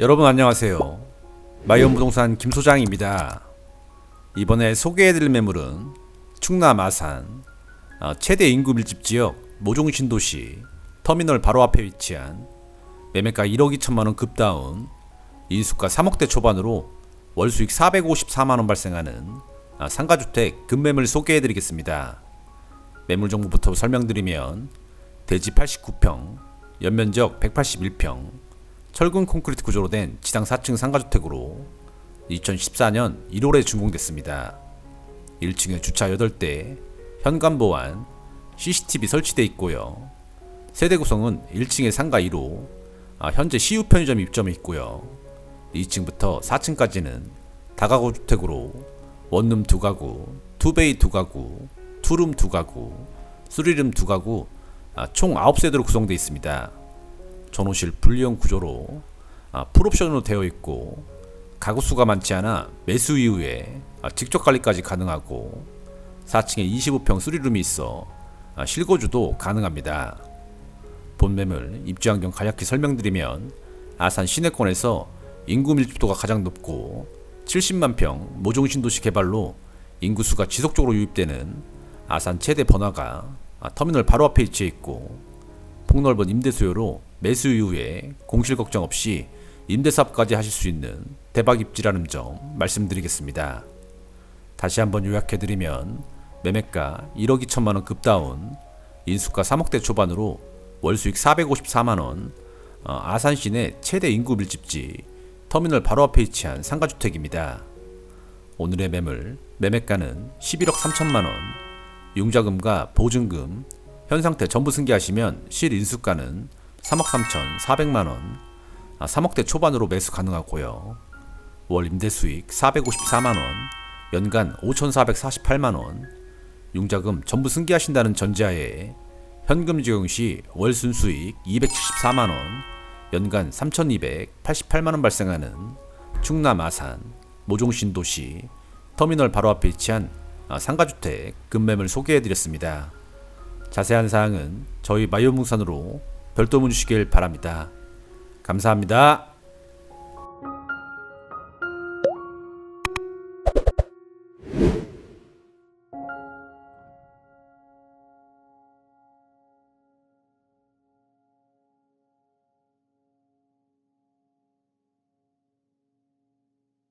여러분 안녕하세요. 마이온 부동산 김 소장입니다. 이번에 소개해드릴 매물은 충남 아산 어, 최대 인구 밀집 지역 모종 신도시 터미널 바로 앞에 위치한 매매가 1억 2천만 원 급다운 인수가 3억대 초반으로 월 수익 454만 원 발생하는 아, 상가주택 급매물 소개해드리겠습니다. 매물 정보부터 설명드리면 대지 89평, 연면적 181평, 철근 콘크리트 구조로 된 지상 4층 상가주택으로 2014년 1월에 준공됐습니다. 1층에 주차 8대, 현관 보안, CCTV 설치돼 있고요. 세대 구성은 1층에 상가 2로, 아, 현재 CU 편의점 입점해 있고요. 2층부터 4층까지는 다가구 주택으로 원룸 2가구, 투베이 2가구, 투룸 2가구, 쓰리룸 2가구, 아, 총 9세대로 구성되어 있습니다. 전호실 분리형 구조로 아, 풀옵션으로 되어 있고 가구 수가 많지 않아 매수 이후에 아, 직접 관리까지 가능하고 4층에 25평 수리룸이 있어 아, 실거주도 가능합니다. 본 매물 입지 환경 간략히 설명드리면 아산 시내권에서 인구 밀집도가 가장 높고 70만 평 모종 신도시 개발로 인구 수가 지속적으로 유입되는 아산 최대 번화가 아, 터미널 바로 앞에 위치해 있고 폭넓은 임대 수요로 매수 이후에 공실 걱정 없이 임대 사업까지 하실 수 있는 대박 입지라는 점 말씀드리겠습니다. 다시 한번 요약해드리면 매매가 1억 2천만 원 급다운 인수가 3억대 초반으로 월 수익 454만 원 어, 아산 시내 최대 인구 밀집지 터미널 바로 앞에 위치한 상가주택입니다. 오늘의 매물 매매가는 11억 3천만 원 융자금과 보증금 현 상태 전부 승계하시면 실 인수가는 3억 3천 4백만 원, 아, 3억대 초반으로 매수 가능하고요. 월 임대 수익 454만 원, 연간 5,448만 원, 융자금 전부 승계하신다는 전제하에 현금 적용 시 월 순수익 274만 원, 연간 3,288만 원 발생하는 충남 아산 모종 신도시 터미널 바로 앞에 위치한 아, 상가주택 급매물 소개해드렸습니다. 자세한 사항은 저희 마이오뭉산으로 별도 문주시길 바랍니다. 감사합니다.